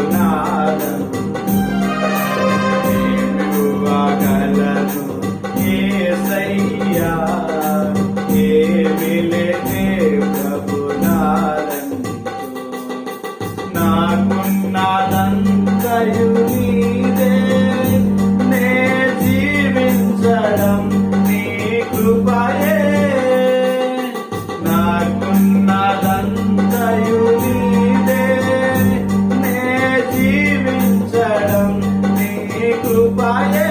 now. Bye.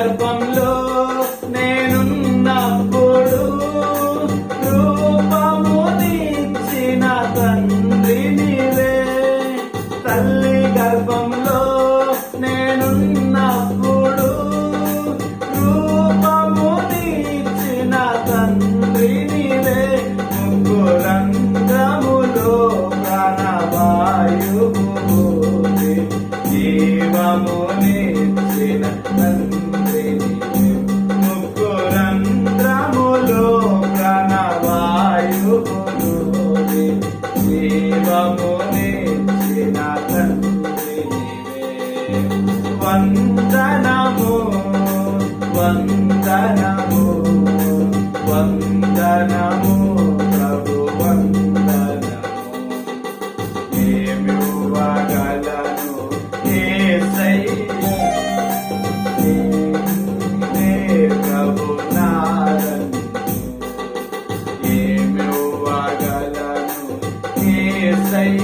గర్భంలో నేనున్నప్పుడు రూపమునిచ్చిన తండ్రి నీవే. తల్లి గర్భంలో నేనున్నప్పుడు రూపమునిచ్చిన తండ్రి నీవే. ముగ్గురంగములో ప్రాణవాయువు జీవమునిచ్చిన తండ్రి వందనము వంద aí